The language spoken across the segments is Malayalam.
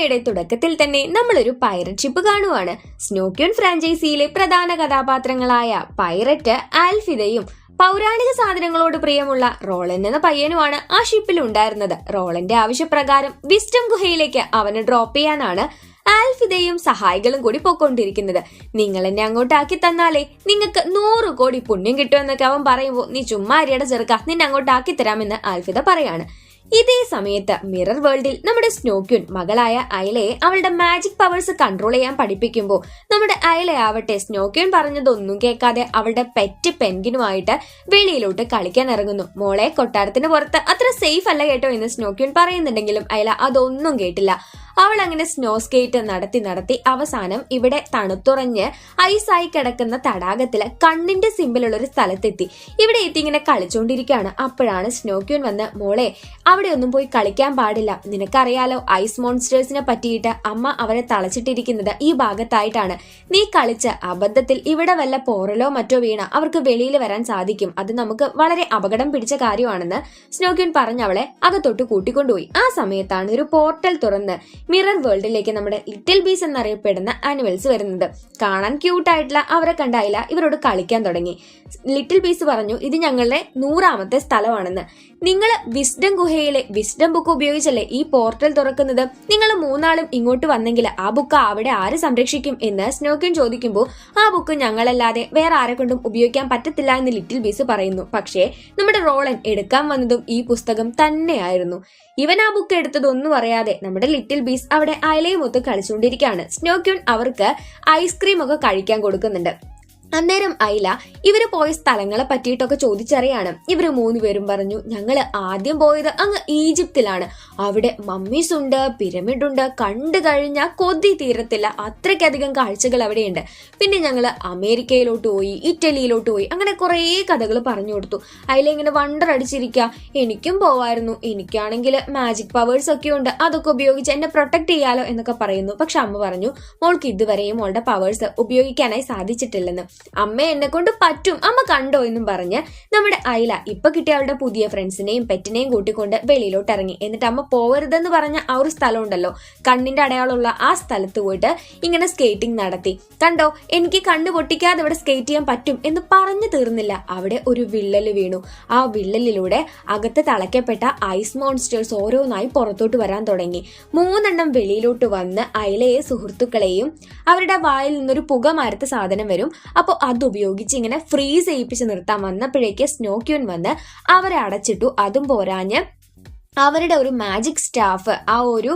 സിനിമയുടെ തുടക്കത്തിൽ തന്നെ നമ്മളൊരു പൈററ്റ് ഷിപ്പ് കാണുവാണ്. സ്നോക്യൂൺ ഫ്രാഞ്ചൈസിയിലെ പ്രധാന കഥാപാത്രങ്ങളായ പൈററ്റ് ആൽഫിദയും പൗരാണിക സാധനങ്ങളോട് പ്രിയമുള്ള റോളൻ എന്ന പയ്യനുമാണ് ആ ഷിപ്പിൽ ഉണ്ടായിരുന്നത്. റോളന്റെ ആവശ്യപ്രകാരം വിസ്റ്റം ഗുഹയിലേക്ക് അവനെ ഡ്രോപ്പ് ചെയ്യാനാണ് ആൽഫിദയും സഹായികളും കൂടി പൊക്കൊണ്ടിരിക്കുന്നത് നിങ്ങൾ എന്നെ അങ്ങോട്ടാക്കി തന്നാലേ നിങ്ങൾക്ക് നൂറ് കോടി പുണ്യം കിട്ടുമെന്നൊക്കെ അവൻ പറയുമ്പോൾ നീ ചുമ്മാരിയുടെ ചെറുക്ക നിന്നെ അങ്ങോട്ടാക്കി തരാമെന്ന് ആൽഫിദ പറയാണ്. ഇതേ സമയത്ത് മിറർ വേൾഡിൽ നമ്മുടെ സ്നോക്യുൻ മകളായ അയലയെ അവളുടെ മാജിക് പവേഴ്സ് കൺട്രോൾ ചെയ്യാൻ പഠിപ്പിക്കുമ്പോൾ നമ്മുടെ അയലയാവട്ടെ സ്നോക്യുൻ പറഞ്ഞതൊന്നും കേൾക്കാതെ അവളുടെ പെറ്റ് പെൻഗിനുമായിട്ട് വെളിയിലോട്ട് കളിക്കാൻ ഇറങ്ങുന്നു. മോളെ കൊട്ടാരത്തിന് പുറത്ത്. അത്ര സേഫ് അല്ല കേട്ടോ എന്ന് സ്നോക്യുൻ പറയുന്നുണ്ടെങ്കിലും അയല അതൊന്നും കേട്ടില്ല. അവൾ അങ്ങനെ സ്നോ സ്കേറ്റ് നടത്തി നടത്തി അവസാനം ഇവിടെ തണുത്തുറഞ്ഞ് ഐസായി കിടക്കുന്ന തടാകത്തിൽ കണ്ണിന്റെ സിമ്പിലുള്ള ഒരു സ്ഥലത്തെത്തി. ഇവിടെ എത്തി ഇങ്ങനെ കളിച്ചുകൊണ്ടിരിക്കുകയാണ് അപ്പോഴാണ് സ്നോക്യൂൻ വന്ന് മോളെ അവിടെ ഒന്നും പോയി കളിക്കാൻ പാടില്ല. നിനക്കറിയാലോ ഐസ് മോൺസ്റ്റേഴ്സിനെ പറ്റിയിട്ട് അമ്മ അവരെ തളച്ചിട്ടിരിക്കുന്നത് ഈ ഭാഗത്തായിട്ടാണ്. നീ കളിച്ച് അബദ്ധത്തിൽ ഇവിടെ വല്ല പോറലോ മറ്റോ വീണ അവർക്ക് വെളിയിൽ വരാൻ സാധിക്കും. അത് നമുക്ക് വളരെ അപകടം പിടിച്ച കാര്യമാണെന്ന് സ്നോക്യൂൻ പറഞ്ഞവളെ അകത്തോട്ട് കൂട്ടിക്കൊണ്ടുപോയി. ആ സമയത്താണ് ഒരു പോർട്ടൽ തുറന്ന് മിറർ വേൾഡിലേക്ക് നമ്മുടെ ലിറ്റിൽ ബീസ് എന്നറിയപ്പെടുന്ന ആനിമൽസ് വരുന്നത്. കാണാൻ ക്യൂട്ടായിട്ടുള്ള അവരെ കണ്ടായില്ല ഇവരോട് കളിക്കാൻ തുടങ്ങി. ലിറ്റിൽ ബീസ് പറഞ്ഞു ഇത് ഞങ്ങളുടെ നൂറാമത്തെ സ്ഥലമാണെന്ന്. നിങ്ങൾ വിസ്ഡം ഗുഹയിലെ വിസ്ഡം ബുക്ക് ഉപയോഗിച്ചല്ലേ ഈ പോർട്ടൽ തുറക്കുന്നത്? നിങ്ങൾ മൂന്നാളും ഇങ്ങോട്ട് വന്നെങ്കിൽ ആ ബുക്ക് അവിടെ ആര് സംരക്ഷിക്കും എന്ന് സ്നോക്കിൻ ചോദിക്കുമ്പോൾ ആ ബുക്ക് ഞങ്ങളല്ലാതെ വേറെ ആരെ കൊണ്ടും ഉപയോഗിക്കാൻ പറ്റത്തില്ല എന്ന് ലിറ്റിൽ ബീസ് പറയുന്നു. പക്ഷേ നമ്മുടെ റോളൻ എടുക്കാൻ വന്നതും ഈ പുസ്തകം തന്നെയായിരുന്നു. ഇവൻ ആ ബുക്ക് എടുത്തതൊന്നും അറിയാതെ നമ്മുടെ ലിറ്റിൽ ബീസ് അവിടെ അയലയും ഒത്ത് കളിച്ചുകൊണ്ടിരിക്കുകയാണ്. സ്നോക്യൂൺ അവർക്ക് ഐസ്ക്രീം ഒക്കെ കഴിക്കാൻ കൊടുക്കുന്നുണ്ട്. അന്നേരം അയില ഇവർ പോയ സ്ഥലങ്ങളെ പറ്റിയിട്ടൊക്കെ ചോദിച്ചറിയാണ്. ഇവർ മൂന്നുപേരും പറഞ്ഞു ഞങ്ങൾ ആദ്യം പോയത് അങ്ങ് ഈജിപ്തിലാണ്. അവിടെ മമ്മീസ് ഉണ്ട് പിരമിഡ് ഉണ്ട്. കണ്ടു കഴിഞ്ഞാൽ കൊതി തീരത്തില്ല. അത്രയ്ക്കധികം കാഴ്ചകൾ അവിടെയുണ്ട്. പിന്നെ ഞങ്ങൾ അമേരിക്കയിലോട്ട് പോയി ഇറ്റലിയിലോട്ട് പോയി. അങ്ങനെ കുറേ കഥകൾ പറഞ്ഞു കൊടുത്തു. അയില ഇങ്ങനെ വണ്ടർ അടിച്ചിരിക്കുക എനിക്കും പോവായിരുന്നു. എനിക്കാണെങ്കിൽ മാജിക് പവേഴ്സ് ഒക്കെ ഉണ്ട്. അതൊക്കെ ഉപയോഗിച്ച് എന്നെ പ്രൊട്ടക്ട് ചെയ്യാലോ എന്നൊക്കെ പറയുന്നു. പക്ഷെ അമ്മ പറഞ്ഞു മോൾക്ക് ഇതുവരെയും മോളുടെ പവേഴ്സ് ഉപയോഗിക്കാനായി സാധിച്ചിട്ടില്ലെന്ന്. അമ്മ എന്നെ കൊണ്ട് പറ്റും. അമ്മ കണ്ടോ എന്നും പറഞ്ഞ് നമ്മുടെ അയില ഇപ്പൊ കിട്ടിയ അവളുടെ പുതിയ ഫ്രണ്ട്സിനെയും പെറ്റിനെയും കൂട്ടിക്കൊണ്ട് വെളിയിലോട്ട് ഇറങ്ങി എന്നിട്ട് അമ്മ പോവരുതെന്ന് പറഞ്ഞ ആ ഒരു സ്ഥലം ഉണ്ടല്ലോ കണ്ണിന്റെ അടയാളമുള്ള ആ സ്ഥലത്ത് പോയിട്ട് ഇങ്ങനെ സ്കേറ്റിംഗ് നടത്തി. കണ്ടോ? എനിക്ക് കണ്ണ് പൊട്ടിക്കാതെ ഇവിടെ സ്കേറ്റ് ചെയ്യാൻ പറ്റും എന്ന് പറഞ്ഞു തീർന്നില്ല. അവിടെ ഒരു വിള്ളൽ വീണു. ആ വിള്ളലിലൂടെ അകത്ത് തളയ്ക്കപ്പെട്ട ഐസ് മോൺസ്റ്റേഴ്സ് ഓരോന്നായി പുറത്തോട്ട് വരാൻ തുടങ്ങി. മൂന്നെണ്ണം വെളിയിലോട്ട് വന്ന് അയലയെ സുഹൃത്തുക്കളെയും അവരുടെ വായിൽ നിന്നൊരു പുക മരത്ത സാധനം വരും. അത് ഉപയോഗിച്ച് ഇങ്ങനെ ഫ്രീസ് ചെയ്യിപ്പിച്ച് നിർത്താൻ വന്നപ്പോഴേക്ക് സ്നോക്യൂൻ വന്ന് അവരെ അടച്ചിട്ടു അതും പോരാഞ്ഞ് അവരുടെ ഒരു മാജിക് സ്റ്റാഫ് ആ ഒരു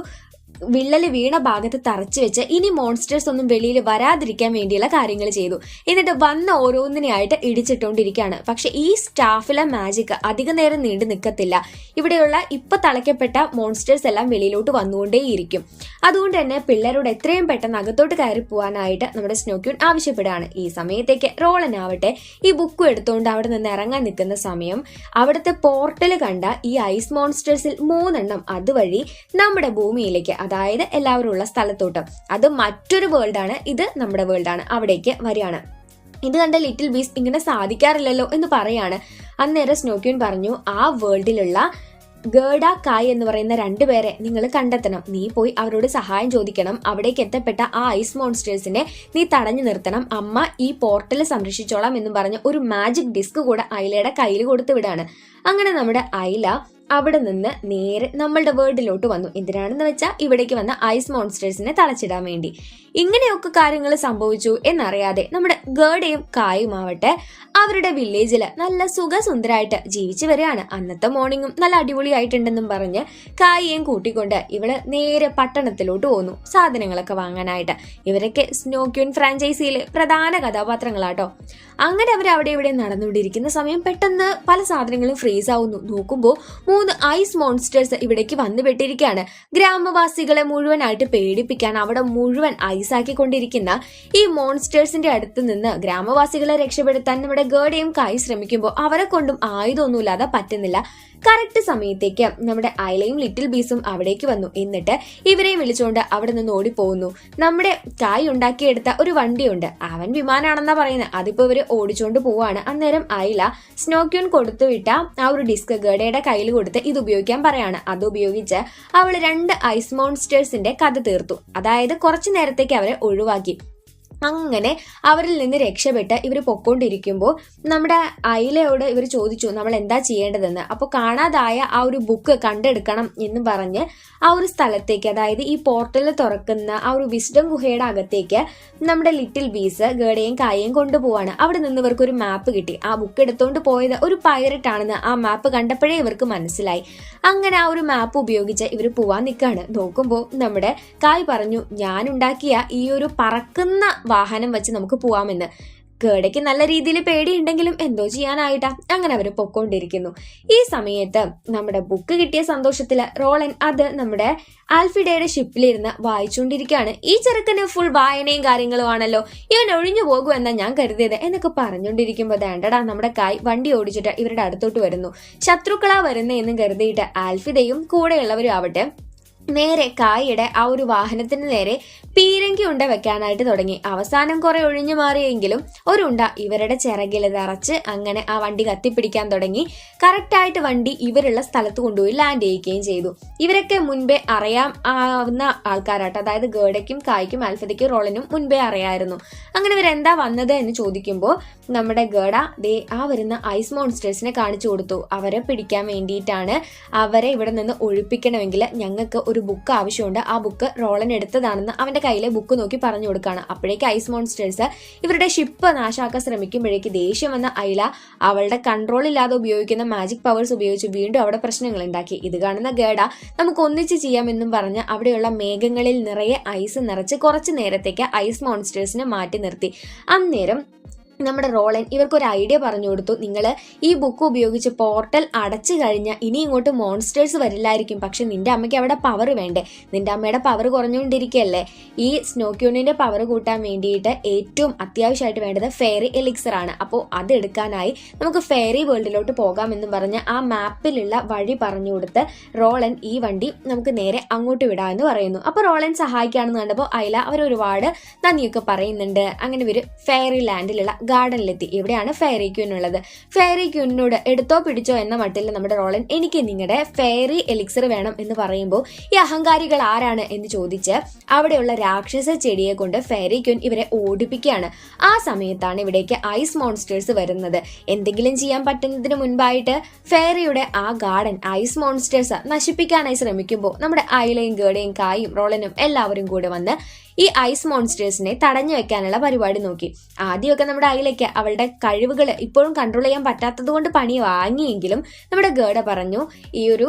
വിള്ളൽ വീണ ഭാഗത്ത് തറച്ചു വെച്ച് ഇനി മോൺസ്റ്റേഴ്സ് ഒന്നും വെളിയിൽ വരാതിരിക്കാൻ വേണ്ടിയുള്ള കാര്യങ്ങൾ ചെയ്തു. എന്നിട്ട് വന്ന ഓരോന്നിനെയായിട്ട് ഇടിച്ചിട്ടുകൊണ്ടിരിക്കുകയാണ് പക്ഷെ ഈ സ്റ്റാഫിലെ മാജിക് അധിക നേരം നീണ്ടു നിൽക്കത്തില്ല ഇവിടെയുള്ള ഇപ്പൊ തളയ്ക്കപ്പെട്ട മോൺസ്റ്റേഴ്സ് എല്ലാം വെളിയിലോട്ട് വന്നുകൊണ്ടേയിരിക്കും. അതുകൊണ്ട് തന്നെ പിള്ളേരോട് എത്രയും പെട്ടെന്ന് അകത്തോട്ട് കയറി പോകാനായിട്ട് നമ്മുടെ സ്നോക്യൂൺ ആവശ്യപ്പെടുകയാണ്. ഈ സമയത്തേക്ക് റോളനാവട്ടെ ഈ ബുക്കും എടുത്തുകൊണ്ട് അവിടെ നിന്ന് ഇറങ്ങാൻ നിൽക്കുന്ന സമയം അവിടുത്തെ പോർട്ടൽ കണ്ട ഈ ഐസ് മോൺസ്റ്റേഴ്സിൽ മൂന്നെണ്ണം. അതുവഴി നമ്മുടെ ഭൂമിയിലേക്ക് അതായത് എല്ലാവരും ഉള്ള സ്ഥലത്തോട്ട്. അത് മറ്റൊരു ആണ്. ഇത് നമ്മുടെ വേൾഡ് ആണ്. അവിടേക്ക് വരികയാണ്. ഇത് കണ്ട ലിറ്റിൽ ബീസ് ഇങ്ങനെ സാധിക്കാറില്ലല്ലോ എന്ന് പറയാണ്. അന്നേരം സ്നോക്യൂൻ പറഞ്ഞു ആ വേൾഡിലുള്ള ഗേഡ കായ് എന്ന് പറയുന്ന രണ്ടുപേരെ നിങ്ങൾ കണ്ടെത്തണം. നീ പോയി അവരോട് സഹായം ചോദിക്കണം. അവിടേക്ക് എത്തപ്പെട്ട ആ ഐസ് മോൺസ്റ്റേഴ്സിനെ നീ തടഞ്ഞു നിർത്തണം. അമ്മ ഈ പോർട്ടൽ സംരക്ഷിച്ചോളാം എന്ന് പറഞ്ഞ് ഒരു മാജിക് ഡിസ്ക് കൂടെ അയിലയുടെ കയ്യിൽ കൊടുത്തു വിടാണ്. അങ്ങനെ നമ്മുടെ അയില അവിടെ നിന്ന് നേരെ നമ്മളുടെ വേർഡിലോട്ട് വന്നു. എന്തിനാണെന്ന് വെച്ചാൽ ഇവിടേക്ക് വന്ന ഐസ് മോൺസ്റ്റേഴ്സിനെ തളച്ചിടാൻ വേണ്ടി. ഇങ്ങനെയൊക്കെ കാര്യങ്ങൾ സംഭവിച്ചു എന്നറിയാതെ നമ്മുടെ ഗേഡയും കായുമാവട്ടെ അവരുടെ വില്ലേജിൽ നല്ല സുഖസുന്ദരായിട്ട് ജീവിച്ചു വരികയാണ്. അന്നത്തെ മോർണിംഗും നല്ല അടിപൊളിയായിട്ടുണ്ടെന്നും പറഞ്ഞ് കായിയും കൂട്ടിക്കൊണ്ട് ഇവൾ നേരെ പട്ടണത്തിലോട്ട് പോന്നു സാധനങ്ങളൊക്കെ വാങ്ങാനായിട്ട്. ഇവരൊക്കെ സ്നോക്യൂൺ ഫ്രാഞ്ചൈസിയിലെ പ്രധാന കഥാപാത്രങ്ങളാട്ടോ. അങ്ങനെ അവർ അവിടെ ഇവിടെ നടന്നുകൊണ്ടിരിക്കുന്ന സമയം പെട്ടെന്ന് പല സാധനങ്ങളും ഫ്രീസ് ആവുന്നു നോക്കുമ്പോൾ മൂന്ന് ഐസ് മോൺസ്റ്റേഴ്സ് ഇവിടേക്ക് വന്നു പെട്ടിരിക്കുകയാണ് ഗ്രാമവാസികളെ മുഴുവനായിട്ട് പേടിപ്പിക്കാൻ അവിടെ മുഴുവൻ ഐസാക്കിക്കൊണ്ടിരിക്കുന്ന ഈ മോൺസ്റ്റേഴ്സിന്റെ അടുത്ത് നിന്ന് ഗ്രാമവാസികളെ രക്ഷപ്പെടുത്താൻ നമ്മുടെ ഗേഡയും കായി ശ്രമിക്കുമ്പോൾ അവരെ കൊണ്ടും ആയുധമൊന്നുമില്ലാതെ പറ്റുന്നില്ല. കറക്റ്റ് സമയത്തേക്ക് നമ്മുടെ അയലയും ലിറ്റിൽ ബീസും അവിടേക്ക് വന്നു. എന്നിട്ട് ഇവരെയും വിളിച്ചുകൊണ്ട് അവിടെ നിന്ന് ഓടിപ്പോകുന്നു. നമ്മുടെ കായ് ഉണ്ടാക്കിയെടുത്ത ഒരു വണ്ടിയുണ്ട്. അവൻ വിമാനാണെന്നാ പറയുന്നത്. അതിപ്പോ ഇവർ ഓടിച്ചുകൊണ്ട് പോവാണ്. അന്നേരം അയല സ്നോക്യൂൺ കൊടുത്തു വിട്ട ആ ഒരു ഡിസ്ക് ഗേഡയുടെ കയ്യിൽ കൊടുത്ത് ഇത് ഉപയോഗിക്കാൻ പറയാണ്. അത് ഉപയോഗിച്ച് അവൾ രണ്ട് ഐസ് മോൺസ്റ്റേഴ്സിന്റെ കഥ തീർത്തു. അതായത് കുറച്ചു നേരത്തേക്ക് അവരെ ഒഴിവാക്കി. അങ്ങനെ അവരിൽ നിന്ന് രക്ഷപ്പെട്ട് ഇവർ പൊക്കോണ്ടിരിക്കുമ്പോൾ നമ്മുടെ അയിലയോട് ഇവർ ചോദിച്ചു നമ്മൾ എന്താ ചെയ്യേണ്ടതെന്ന്? അപ്പോൾ കാണാതായ ആ ഒരു ബുക്ക് കണ്ടെടുക്കണം എന്ന് പറഞ്ഞ് ആ ഒരു സ്ഥലത്തേക്ക് അതായത് ഈ പോർട്ടൽ തുറക്കുന്ന ആ ഒരു വിസ്ഡം ഗുഹയുടെ അകത്തേക്ക് നമ്മുടെ ലിറ്റിൽ ബീസ് ഗേഡയും കായയും കൊണ്ടുപോവാണ്. അവിടെ നിന്ന് ഇവർക്ക് ഒരു മാപ്പ് കിട്ടി. ആ ബുക്ക് എടുത്തുകൊണ്ട് പോയത് ഒരു പൈററ്റ് ആണെന്ന് ആ മാപ്പ് കണ്ടപ്പോഴേ ഇവർക്ക് മനസ്സിലായി. അങ്ങനെ ആ ഒരു മാപ്പ് ഉപയോഗിച്ച് ഇവർ പോവാൻ നിൽക്കുകയാണ് നോക്കുമ്പോൾ നമ്മുടെ കായ് പറഞ്ഞു ഞാനുണ്ടാക്കിയ ഈ ഒരു പറക്കുന്ന വാഹനം വെച്ച് നമുക്ക് പോവാമെന്ന്. കേടയ്ക്ക് നല്ല രീതിയിൽ പേടിയുണ്ടെങ്കിലും എന്തോ ചെയ്യാനായിട്ടാ. അങ്ങനെ അവർ പൊക്കോണ്ടിരിക്കുന്നു. ഈ സമയത്ത് നമ്മുടെ ബുക്ക് കിട്ടിയ സന്തോഷത്തിൽ റോളൻ അത് നമ്മുടെ ആൽഫിഡയുടെ ഷിപ്പിലിരുന്ന് വായിച്ചുകൊണ്ടിരിക്കുകയാണ് ഈ ചെറുക്കന് ഫുൾ വായനയും കാര്യങ്ങളും ആണല്ലോ ഇവൻ ഒഴിഞ്ഞു പോകുമെന്നാ ഞാൻ കരുതിയത് എന്നൊക്കെ പറഞ്ഞുകൊണ്ടിരിക്കുമ്പോൾ വേണ്ടടാ നമ്മുടെ കായ് വണ്ടി ഓടിച്ചിട്ട് ഇവരുടെ അടുത്തോട്ട് വരുന്നു. ശത്രുക്കളാ വരുന്നതെന്ന് കരുതിയിട്ട് ആൽഫിഡയും കൂടെയുള്ളവരും ആവട്ടെ നേരെ കായയുടെ ആ ഒരു വാഹനത്തിന് നേരെ പീരങ്കി ഉണ്ട വെക്കാനായിട്ട് തുടങ്ങി. അവസാനം കുറെ ഒഴിഞ്ഞു മാറിയെങ്കിലും ഒരു ഉണ്ട ഇവരുടെ ചിറകിൽ നിറച്ച് അങ്ങനെ ആ വണ്ടി കത്തിപ്പിടിക്കാൻ തുടങ്ങി. കറക്റ്റായിട്ട് വണ്ടി ഇവരുള്ള സ്ഥലത്ത് കൊണ്ടുപോയി ലാൻഡ് ചെയ്യിക്കുകയും ചെയ്തു. ഇവരൊക്കെ മുൻപേ അറിയാം ആവുന്ന ആൾക്കാരാട്ടോ. അതായത് ഗേഡയ്ക്കും കായ്ക്കും അൽഫതയ്ക്കും റോളിനും മുൻപേ അറിയായിരുന്നു. അങ്ങനെ ഇവരെന്താ വന്നത് എന്ന് ചോദിക്കുമ്പോൾ നമ്മുടെ ഗേഡ ദേ ആ വരുന്ന ഐസ് മോൺസ്റ്റേഴ്സിനെ കാണിച്ചു കൊടുത്തു. അവരെ പിടിക്കാൻ വേണ്ടിയിട്ടാണ് അവരെ ഇവിടെ നിന്ന് ഒഴിപ്പിക്കണമെങ്കിൽ ഞങ്ങൾക്ക് ഒരു ബുക്ക് ആവശ്യമുണ്ട്. ആ ബുക്ക് റോളൻ എടുത്തതാണെന്ന് അവന്റെ കയ്യിലെ ബുക്ക് നോക്കി പറഞ്ഞു കൊടുക്കുകയാണ് അപ്പോഴേക്ക് ഐസ് മോൺസ്റ്റേഴ്സ് ഇവരുടെ ഷിപ്പ് നാശാക്കാൻ ശ്രമിക്കുമ്പോഴേക്ക് ദേഷ്യം വന്ന ഐല അവളുടെ കൺട്രോൾ ഇല്ലാതെ ഉപയോഗിക്കുന്ന മാജിക് പവേഴ്സ് ഉപയോഗിച്ച് വീണ്ടും അവിടെ പ്രശ്നങ്ങൾ ഉണ്ടാക്കി. ഇത് കാണുന്ന ഗേഡ നമുക്ക് ഒന്നിച്ച് ചെയ്യാമെന്നും പറഞ്ഞ് അവിടെയുള്ള മേഘങ്ങളിൽ നിറയെ ഐസ് നിറച്ച് കുറച്ച് നേരത്തേക്ക് ഐസ് മോൺസ്റ്റേഴ്സിനെ മാറ്റി നിർത്തി. അന്നേരം നമ്മുടെ റോളൻ ഇവർക്കൊരു ഐഡിയ പറഞ്ഞു കൊടുത്തു. നിങ്ങൾ ഈ ബുക്ക് ഉപയോഗിച്ച് പോർട്ടൽ അടച്ചു കഴിഞ്ഞാൽ ഇനി ഇങ്ങോട്ട് മോൺസ്റ്റേഴ്സ് വരില്ലായിരിക്കും. പക്ഷെ നിന്റെ അമ്മയ്ക്ക് അവിടെ പവർ വേണ്ടേ? നിന്റെ അമ്മയുടെ പവർ കുറഞ്ഞുകൊണ്ടിരിക്കുകയല്ലേ ഈ സ്നോക്യൂണിന്റെ പവർ കൂട്ടാൻ വേണ്ടിയിട്ട് ഏറ്റവും അത്യാവശ്യമായിട്ട് വേണ്ടത് ഫെയറി എലിക്സർ ആണ്. അപ്പോൾ അതെടുക്കാനായി നമുക്ക് ഫെയറി വേൾഡിലോട്ട് പോകാമെന്നും പറഞ്ഞ് ആ മാപ്പിലുള്ള വഴി പറഞ്ഞു കൊടുത്ത് റോളൻ ഈ വണ്ടി നമുക്ക് നേരെ അങ്ങോട്ട് വിടാമെന്ന് പറയുന്നു. അപ്പോൾ റോളൻ സഹായിക്കുകയാണെന്ന് കണ്ടപ്പോൾ അയല അവർ ഒരുപാട് നന്ദിയൊക്കെ പറയുന്നുണ്ട്. അങ്ങനെ ഒരു ഫെയറി ലാൻഡിലുള്ള ഗാർഡനിലെത്തി. ഇവിടെയാണ് ഫെയറി ക്യൂൻ ഉള്ളത്? ഫെയറി ക്യൂനിനോട് എടുത്തോ പിടിച്ചോ എന്ന മട്ടിൽ നമ്മുടെ റോളൻ എനിക്ക് നിങ്ങളുടെ ഫെയറി എലിക്സർ വേണം എന്ന് പറയുമ്പോൾ ഈ അഹങ്കാരികൾ ആരാണ് എന്ന് ചോദിച്ച് അവിടെയുള്ള രാക്ഷസ ചെടിയെ കൊണ്ട് ഫെയറി ക്യൂൻ ഇവരെ ഓടിപ്പിക്കുകയാണ്. ആ സമയത്താണ് ഇവിടേക്ക് ഐസ് മോൺസ്റ്റേഴ്സ് വരുന്നത്. എന്തെങ്കിലും ചെയ്യാൻ പറ്റുന്നതിന് മുൻപായിട്ട് ഫെയറിയുടെ ആ ഗാർഡൻ ഐസ് മോൺസ്റ്റേഴ്സ് നശിപ്പിക്കാനായി ശ്രമിക്കുമ്പോൾ നമ്മുടെ ഐലയും ഗേഡയും കായും റോളനും എല്ലാവരും കൂടെ വന്ന് ഈ ഐസ് മോൺസ്റ്റേഴ്സിനെ തടഞ്ഞു വെക്കാനുള്ള പരിപാടി നോക്കി. ആദ്യമൊക്കെ നമ്മുടെ അയിലേക്ക് അവളുടെ കഴിവുകൾ ഇപ്പോഴും കൺട്രോൾ ചെയ്യാൻ പറ്റാത്തത് കൊണ്ട് പണി വാങ്ങിയെങ്കിലും നമ്മുടെ ഗേഡ പറഞ്ഞു ഈ ഒരു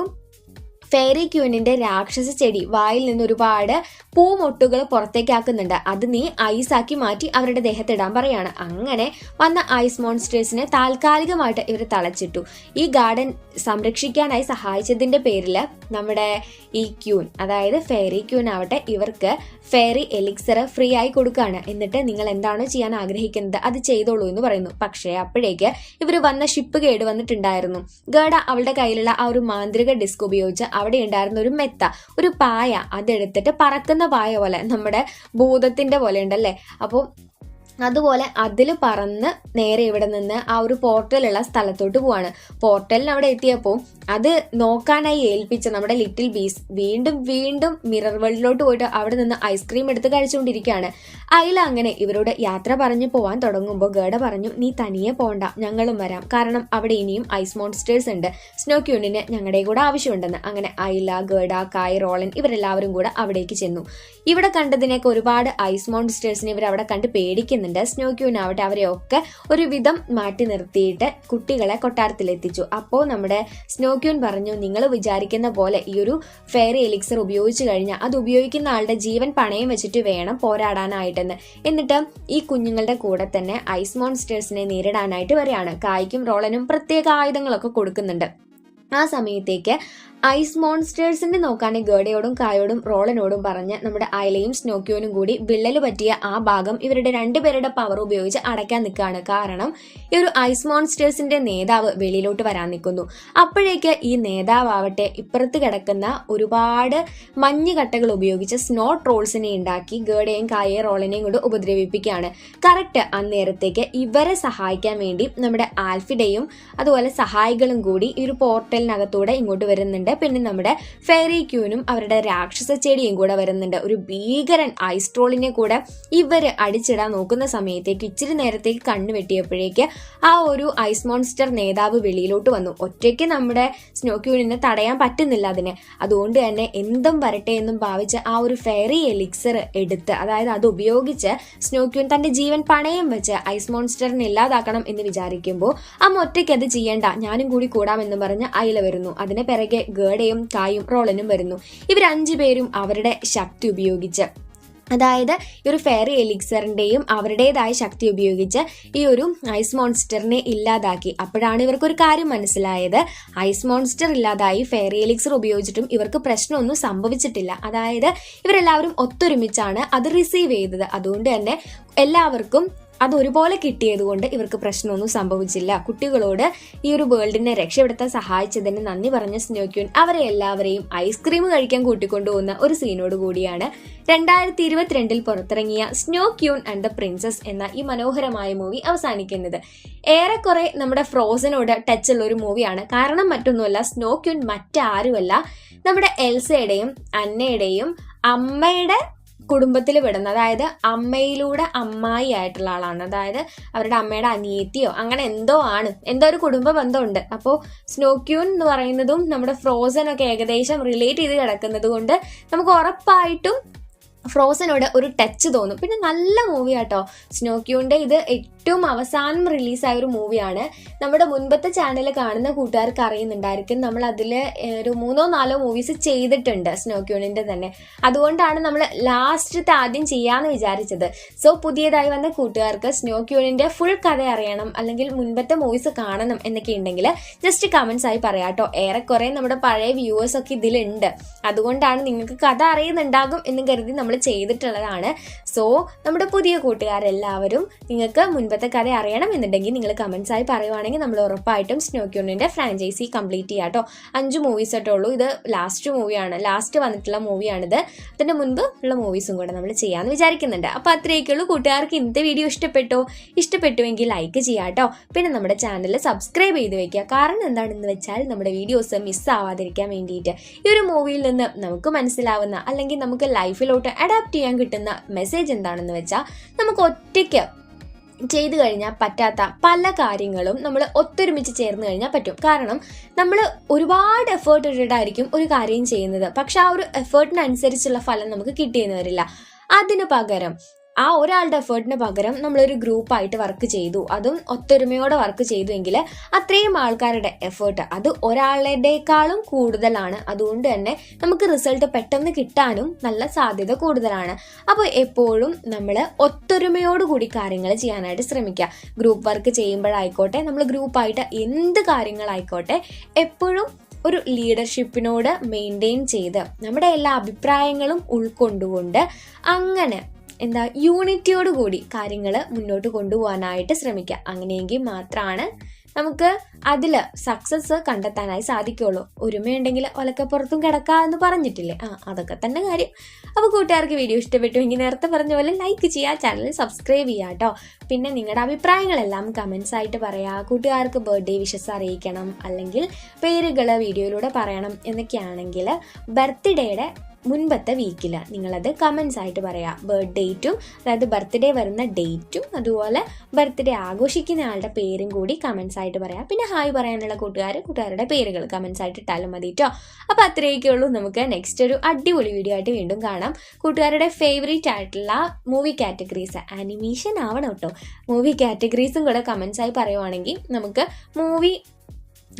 ഫെയറി ക്യൂനിന്റെ രാക്ഷസ ചെടി വായിൽ നിന്ന് ഒരുപാട് പൂമൊട്ടുകൾ പുറത്തേക്കാക്കുന്നുണ്ട് അത് നീ ഐസാക്കി മാറ്റി അവരുടെ ദേഹത്തിടാൻ പറയാണ്. അങ്ങനെ വന്ന ഐസ് മോൺസ്റ്റേഴ്സിനെ താൽക്കാലികമായിട്ട് ഇവർ തളച്ചിട്ടു. ഈ ഗാർഡൻ സംരക്ഷിക്കാനായി സഹായിച്ചതിന്റെ പേരിൽ നമ്മുടെ ഈ ക്യൂൻ അതായത് ഫെയറി ക്യൂൻ ആവട്ടെ ഇവർക്ക് ഫെയറി എലിക്സർ ഫ്രീ ആയി കൊടുക്കുകയാണ് എന്നിട്ട് നിങ്ങൾ എന്താണോ ചെയ്യാൻ ആഗ്രഹിക്കുന്നത് അത് ചെയ്തോളൂ എന്ന് പറയുന്നു. പക്ഷേ അപ്പോഴേക്ക് ഇവർ വന്ന ഷിപ്പ് കേട് വന്നിട്ടുണ്ടായിരുന്നു. ഗേഡ അവളുടെ കയ്യിലുള്ള ആ ഒരു മാന്ത്രിക ഡിസ്ക് ഉപയോഗിച്ച് അവിടെ ഉണ്ടായിരുന്ന ഒരു മെത്ത ഒരു പായ അതെടുത്തിട്ട് പറക്കുന്ന പായ പോലെ നമ്മുടെ ഭൂതത്തിന്റെ പോലെ ഉണ്ടല്ലേ? അപ്പോൾ അതുപോലെ അതിൽ പറന്ന് നേരെ ഇവിടെ നിന്ന് ആ ഒരു പോർട്ടലുള്ള സ്ഥലത്തോട്ട് പോവാണ്. പോർട്ടലിന് അവിടെ എത്തിയപ്പോൾ അത് നോക്കാനായി ഏൽപ്പിച്ച നമ്മുടെ ലിറ്റിൽ ബീസ് വീണ്ടും വീണ്ടും മിറർ വേൾഡിലോട്ട് പോയിട്ട് അവിടെ നിന്ന് ഐസ്ക്രീം എടുത്ത് കഴിച്ചുകൊണ്ടിരിക്കുകയാണ്. അയില അങ്ങനെ ഇവരോട് യാത്ര പറഞ്ഞു പോവാൻ തുടങ്ങുമ്പോൾ ഗേഡ പറഞ്ഞു നീ തനിയെ പോകണ്ട ഞങ്ങളും വരാം. കാരണം അവിടെ ഇനിയും ഐസ് മോൺസ്റ്റേഴ്സ് ഉണ്ട്. സ്നോ ക്യൂണിന് ഞങ്ങളുടെ കൂടെ ആവശ്യമുണ്ടെന്ന്. അങ്ങനെ അയില ഗേഡ കായ് റോളൻ ഇവരെല്ലാവരും കൂടെ അവിടേക്ക് ചെന്നു. ഇവിടെ കണ്ടതിനൊക്കെ ഒരുപാട് ഐസ് മോൺസ്റ്റേഴ്സിനെ ഇവർ അവിടെ കണ്ട് പേടിക്കുന്നുണ്ട്. സ്നോ ക്യൂൻ ആവട്ടെ അവരെയൊക്കെ ഒരു വിധം മാറ്റി നിർത്തിയിട്ട് കുട്ടികളെ കൊട്ടാരത്തിലെത്തിച്ചു അപ്പോൾ നമ്മുടെ സ്നോ ക്യൂൻ പറഞ്ഞു നിങ്ങൾ വിചാരിക്കുന്ന പോലെ ഈ ഒരു ഫെയറി എലിക്സർ ഉപയോഗിച്ചു കഴിഞ്ഞാൽ അത് ഉപയോഗിക്കുന്ന ആളുടെ ജീവൻ പണയം വെച്ചിട്ട് വേണം പോരാടാനായിട്ടെന്ന്. എന്നിട്ട് ഈ കുഞ്ഞുങ്ങളുടെ കൂടെ തന്നെ ഐസ് മോൺസ്റ്റേഴ്സിനെ നേരിടാനായിട്ട് വരികയാണ്. കായ്ക്കും റോളനും പ്രത്യേക ആയുധങ്ങളൊക്കെ കൊടുക്കുന്നുണ്ട്. ആ സമയത്തേക്ക് ഐസ് മോൺസ്റ്റേഴ്സിന്റെ നോക്കാണ് ഗേഡയോടും കായോടും റോളനോടും പറഞ്ഞ് നമ്മുടെ അയലയും സ്നോക്കിയോനും കൂടി വിള്ളൽ പറ്റിയ ആ ഭാഗം ഇവരുടെ രണ്ടുപേരുടെ പവർ ഉപയോഗിച്ച് അടയ്ക്കാൻ നിൽക്കുകയാണ്. കാരണം ഈ ഒരു ഐസ് മോൺസ്റ്റേഴ്സിന്റെ നേതാവ് വെളിയിലോട്ട് വരാൻ നിൽക്കുന്നു. അപ്പോഴേക്ക് ഈ നേതാവട്ടെ ഇപ്പുറത്ത് കിടക്കുന്ന ഒരുപാട് മഞ്ഞുകട്ടകൾ ഉപയോഗിച്ച് സ്നോ ട്രോൾസിനെ ഉണ്ടാക്കി ഗേഡയും കായയും റോളനെയും കൊണ്ട് ഉപദ്രവിപ്പിക്കുകയാണ്. കറക്റ്റ് അന്നേരത്തേക്ക് ഇവരെ സഹായിക്കാൻ വേണ്ടി നമ്മുടെ ആൽഫിഡയും അതുപോലെ സഹായികളും കൂടി ഈ ഒരു പോർട്ടലിനകത്തൂടെ ഇങ്ങോട്ട് വരുന്നുണ്ട്. പിന്നെ നമ്മുടെ ഫെയറി ക്യൂനും അവരുടെ രാക്ഷസ ചെടിയും കൂടെ വരുന്നുണ്ട്. ഒരു ഭീകരൻ ഐസ് ട്രോളിനെ കൂടെ ഇവർ അടിച്ചിടാൻ നോക്കുന്ന സമയത്തേക്ക് ഇച്ചിരി നേരത്തേക്ക് കണ്ണു വെട്ടിയപ്പോഴേക്ക് ആ ഒരു ഐസ് മോൺസ്റ്റർ നേതാവ് വെളിയിലോട്ട് വന്നു. ഒറ്റയ്ക്ക് നമ്മുടെ സ്നോ ക്യൂനിനെ തടയാൻ പറ്റുന്നില്ല അതിനെ. അതുകൊണ്ട് തന്നെ എന്തും വരട്ടെ എന്നും ഭാവിച്ച് ആ ഒരു ഫെയറി എലിക്സർ എടുത്ത് അതായത് അത് ഉപയോഗിച്ച് സ്നോ ക്യൂൻ തന്റെ ജീവൻ പണയം വെച്ച് ഐസ് മോൺസ്റ്ററിനെ ഇല്ലാതാക്കണം എന്ന് വിചാരിക്കുമ്പോൾ അമ്മ ഒറ്റയ്ക്ക് അത് ചെയ്യേണ്ട ഞാനും കൂടി കൂടാമെന്ന് പറഞ്ഞ് അയില വരുന്നു. അതിന് പിറകെ ഗേഡയും തായും റോളനും വരുന്നു. ഇവർ അഞ്ചു പേരും അവരുടെ ശക്തി ഉപയോഗിച്ച്. അതായത് ഈ ഒരു ഫെയറി എലിക്സറിന്റെയും അവരുടേതായ ശക്തി ഉപയോഗിച്ച് ഈ ഒരു ഐസ് മോൺസ്റ്ററിനെ ഇല്ലാതാക്കി. അപ്പോഴാണ് ഇവർക്കൊരു കാര്യം മനസ്സിലായത്. ഐസ് മോൺസ്റ്റർ ഇല്ലാതായി ഫെയറി എലിക്സർ ഉപയോഗിച്ചിട്ടും ഇവർക്ക് പ്രശ്നമൊന്നും സംഭവിച്ചിട്ടില്ല. അതായത് ഇവരെല്ലാവരും ഒത്തൊരുമിച്ചാണ് അത് റിസീവ് ചെയ്തത്. അതുകൊണ്ട് തന്നെ എല്ലാവർക്കും അത് ഒരുപോലെ കിട്ടിയതുകൊണ്ട് ഇവർക്ക് പ്രശ്നമൊന്നും സംഭവിച്ചില്ല. കുട്ടികളോട് ഈ ഒരു വേൾഡിനെ രക്ഷപ്പെടുത്താൻ സഹായിച്ചതിന് നന്ദി പറഞ്ഞ സ്നോക്യൂൻ അവരെ എല്ലാവരെയും ഐസ്ക്രീം കഴിക്കാൻ കൂട്ടിക്കൊണ്ടുപോകുന്ന ഒരു സീനോട് കൂടിയാണ്. രണ്ടായിരത്തി ഇരുപത്തിരണ്ടിൽ പുറത്തിറങ്ങിയ snow queen and the princess എന്ന ഈ മനോഹരമായ മൂവി അവസാനിക്കുന്നത്. ഏറെക്കുറെ നമ്മുടെ ഫ്രോസനോട് ടച്ച് ഉള്ള ഒരു മൂവിയാണ് കാരണം മറ്റൊന്നുമല്ല സ്നോ ക്യൂൻ മറ്റാരുമല്ല നമ്മുടെ എൽസയുടെയും അന്നയുടെയും അമ്മയുടെ കുടുംബത്തിൽ വിടുന്നത് അതായത് അമ്മയിലൂടെ അമ്മായി ആയിട്ടുള്ള ആളാണ്. അതായത് അവരുടെ അമ്മയുടെ അനിയത്തിയോ അങ്ങനെ എന്തോ ആണ്. എന്തോ ഒരു കുടുംബ ബന്ധമുണ്ട്. അപ്പോൾ സ്നോക്യൂൺ എന്ന് പറയുന്നതും നമ്മുടെ ഫ്രോസൺ ഒക്കെ ഏകദേശം റിലേറ്റ് ചെയ്ത് കിടക്കുന്നത് കൊണ്ട് നമുക്ക് ഉറപ്പായിട്ടും ഫ്രോസനോട് ഒരു ടച്ച് തോന്നും. പിന്നെ നല്ല മൂവി ആട്ടോ. സ്നോക്യൂണിന്റെ ഇത് ഏറ്റവും അവസാനം റിലീസായ ഒരു മൂവിയാണ്. നമ്മുടെ മുൻപത്തെ ചാനൽ കാണുന്ന കൂട്ടുകാർക്ക് അറിയുന്നുണ്ടായിരിക്കും. നമ്മൾ അതിൽ ഒരു മൂന്നോ നാലോ മൂവീസ് ചെയ്തിട്ടുണ്ട് സ്നോക്യൂണിന്റെ തന്നെ. അതുകൊണ്ടാണ് നമ്മൾ ലാസ്റ്റത്തെ ആദ്യം ചെയ്യാമെന്ന് വിചാരിച്ചത്. സോ പുതിയതായി വന്ന കൂട്ടുകാർക്ക് സ്നോക്യൂണിന്റെ ഫുൾ കഥ അറിയണം അല്ലെങ്കിൽ മുൻപത്തെ മൂവീസ് കാണണം എന്നൊക്കെ ഉണ്ടെങ്കിൽ ജസ്റ്റ് കമന്റ്സ് ആയി കേട്ടോ. ഏറെക്കുറെ നമ്മുടെ പഴയ വ്യൂവേഴ്സ് ഒക്കെ ഇതിലുണ്ട്. അതുകൊണ്ടാണ് നിങ്ങൾക്ക് കഥ അറിയുന്നുണ്ടാകും എന്ന് കരുതി നമ്മൾ ചെയ്തിട്ടുള്ളതാണ്. സോ നമ്മുടെ പുതിയ കൂട്ടുകാരെല്ലാവരും നിങ്ങൾക്ക് മുൻപത്തെ കഥ അറിയണം എന്നുണ്ടെങ്കിൽ നിങ്ങൾ കമൻസ് ആയി പറയുവാണെങ്കിൽ നമ്മൾ ഉറപ്പായിട്ടും സ്നോക്യൂണിന്റെ ഫ്രാഞ്ചൈസി കംപ്ലീറ്റ് ചെയ്യാം കേട്ടോ അഞ്ച് മൂവീസ് ആയിട്ടേ ഉള്ളൂ. ഇത് ലാസ്റ്റ് മൂവിയാണ് ലാസ്റ്റ് വന്നിട്ടുള്ള മൂവിയാണിത് അതിന്റെ മുൻപ് ഉള്ള മൂവീസും കൂടെ നമ്മൾ ചെയ്യാമെന്ന് വിചാരിക്കുന്നുണ്ട്. അപ്പോൾ അത്രയൊക്കെയുള്ളൂ കൂട്ടുകാർക്ക് ഇന്നത്തെ വീഡിയോ ഇഷ്ടപ്പെട്ടോ? ഇഷ്ടപ്പെട്ടുവെങ്കിൽ ലൈക്ക് ചെയ്യാം കേട്ടോ പിന്നെ നമ്മുടെ ചാനൽ സബ്സ്ക്രൈബ് ചെയ്ത് വെക്കുക. കാരണം എന്താണെന്ന് വെച്ചാൽ നമ്മുടെ വീഡിയോസ് മിസ് ആവാതിരിക്കാൻ വേണ്ടിയിട്ട് ഈ ഒരു മൂവിയിൽ നിന്ന് നമുക്ക് മനസ്സിലാവുന്ന അല്ലെങ്കിൽ നമുക്ക് ലൈഫിലോട്ട് അഡാപ്റ്റ് ചെയ്യാൻ കിട്ടുന്ന മെസ്സേജ് എന്താണെന്ന് വെച്ചാൽ നമുക്ക് ഒറ്റയ്ക്ക് ചെയ്തു കഴിഞ്ഞാൽ പറ്റാത്ത പല കാര്യങ്ങളും നമ്മൾ ഒത്തൊരുമിച്ച് ചേർന്ന് കഴിഞ്ഞാൽ പറ്റും. കാരണം നമ്മൾ ഒരുപാട് എഫേർട്ട് ഇട്ടിട്ടായിരിക്കും ഒരു കാര്യം ചെയ്യുന്നത്. പക്ഷെ ആ ഒരു എഫേർട്ടിനനുസരിച്ചുള്ള ഫലം നമുക്ക് കിട്ടിയെന്ന് വരില്ല. അതിനു പകരം ആ ഒരാളുടെ എഫേർട്ടിന് പകരം നമ്മളൊരു ഗ്രൂപ്പായിട്ട് വർക്ക് ചെയ്തു. അതും ഒത്തൊരുമയോടെ വർക്ക് ചെയ്തു എങ്കിൽ അത്രയും ആൾക്കാരുടെ എഫേർട്ട് അത് ഒരാളുടേക്കാളും കൂടുതലാണ്. അതുകൊണ്ട് തന്നെ നമുക്ക് റിസൾട്ട് പെട്ടെന്ന് കിട്ടാനും നല്ല സാധ്യത കൂടുതലാണ്. അപ്പോൾ എപ്പോഴും നമ്മൾ ഒത്തൊരുമയോടുകൂടി കാര്യങ്ങൾ ചെയ്യാനായിട്ട് ശ്രമിക്കുക. ഗ്രൂപ്പ് വർക്ക് ചെയ്യുമ്പോഴായിക്കോട്ടെ നമ്മൾ ഗ്രൂപ്പായിട്ട് എന്ത് കാര്യങ്ങളായിക്കോട്ടെ എപ്പോഴും ഒരു ലീഡർഷിപ്പിനോട് മെയിന്റെയിൻ ചെയ്ത് നമ്മുടെ എല്ലാ അഭിപ്രായങ്ങളും ഉൾക്കൊണ്ടുകൊണ്ട് അങ്ങനെ എന്താ യൂണിറ്റിയോട് കൂടി കാര്യങ്ങൾ മുന്നോട്ട് കൊണ്ടുപോകാനായിട്ട് ശ്രമിക്കുക. അങ്ങനെയെങ്കിൽ മാത്രമാണ് നമുക്ക് അതിൽ സക്സസ് കണ്ടെത്താനായി സാധിക്കുള്ളൂ ഒരുമയുണ്ടെങ്കിൽ ഒലക്കപ്പുറത്തും കിടക്കുക എന്ന് പറഞ്ഞിട്ടില്ലേ? ആ അതൊക്കെ തന്നെ കാര്യം. അപ്പോൾ കൂട്ടുകാർക്ക് വീഡിയോ ഇഷ്ടപ്പെട്ടുവെങ്കിൽ നേരത്തെ പറഞ്ഞ പോലെ ലൈക്ക് ചെയ്യുക ചാനൽ സബ്സ്ക്രൈബ് ചെയ്യുക കേട്ടോ പിന്നെ നിങ്ങളുടെ അഭിപ്രായങ്ങളെല്ലാം കമൻസ് ആയിട്ട് പറയാം. കൂട്ടുകാർക്ക് ബർത്ത്ഡേ വിഷസ് അറിയിക്കണം അല്ലെങ്കിൽ പേരുകൾ വീഡിയോയിലൂടെ പറയണം എന്നൊക്കെയാണെങ്കിൽ ബർത്ത്ഡേയുടെ മുൻപത്തെ വീക്കിൽ നിങ്ങളത് കമൻസ് ആയിട്ട് പറയാം. ബർത്ത് ഡേറ്റും അതായത് ബർത്ത്ഡേ വരുന്ന ഡേറ്റും അതുപോലെ ബർത്ത്ഡേ ആഘോഷിക്കുന്ന ആളുടെ പേരും കൂടി കമൻസ് ആയിട്ട് പറയാം. പിന്നെ ഹായ് പറയാനുള്ള കൂട്ടുകാർ കൂട്ടുകാരുടെ പേരുകൾ കമൻസ് ആയിട്ട് ഇട്ടാലും മതി കേട്ടോ അപ്പോൾ അത്രയൊക്കെ ഉള്ളൂ. നമുക്ക് നെക്സ്റ്റ് ഒരു അടിപൊളി വീഡിയോ ആയിട്ട് വീണ്ടും കാണാം. കൂട്ടുകാരുടെ ഫേവറേറ്റ് ആയിട്ടുള്ള മൂവി കാറ്റഗറീസ് ആനിമേഷൻ ആവണം കേട്ടോ മൂവി കാറ്റഗറീസും കൂടെ കമൻസ് ആയി പറയുവാണെങ്കിൽ നമുക്ക് മൂവി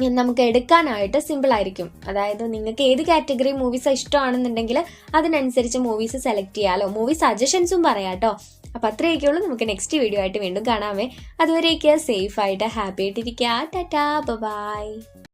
നമുക്ക് എടുക്കാനായിട്ട് സിമ്പിൾ ആയിരിക്കും. അതായത് നിങ്ങൾക്ക് ഏത് കാറ്റഗറി മൂവീസ് ഇഷ്ടമാണെന്നുണ്ടെങ്കിൽ അതിനനുസരിച്ച് മൂവീസ് സെലക്ട് ചെയ്യാലോ. മൂവി സജഷൻസും പറയാം കേട്ടോ. അപ്പോൾ അത്രയൊക്കെ ഉള്ളൂ നമുക്ക് നെക്സ്റ്റ് വീഡിയോ ആയിട്ട് വീണ്ടും കാണാമേ. അതുവരെയൊക്കെ സേഫ് ആയിട്ട് ഹാപ്പി ആയിട്ടിരിക്കുക. Tata bye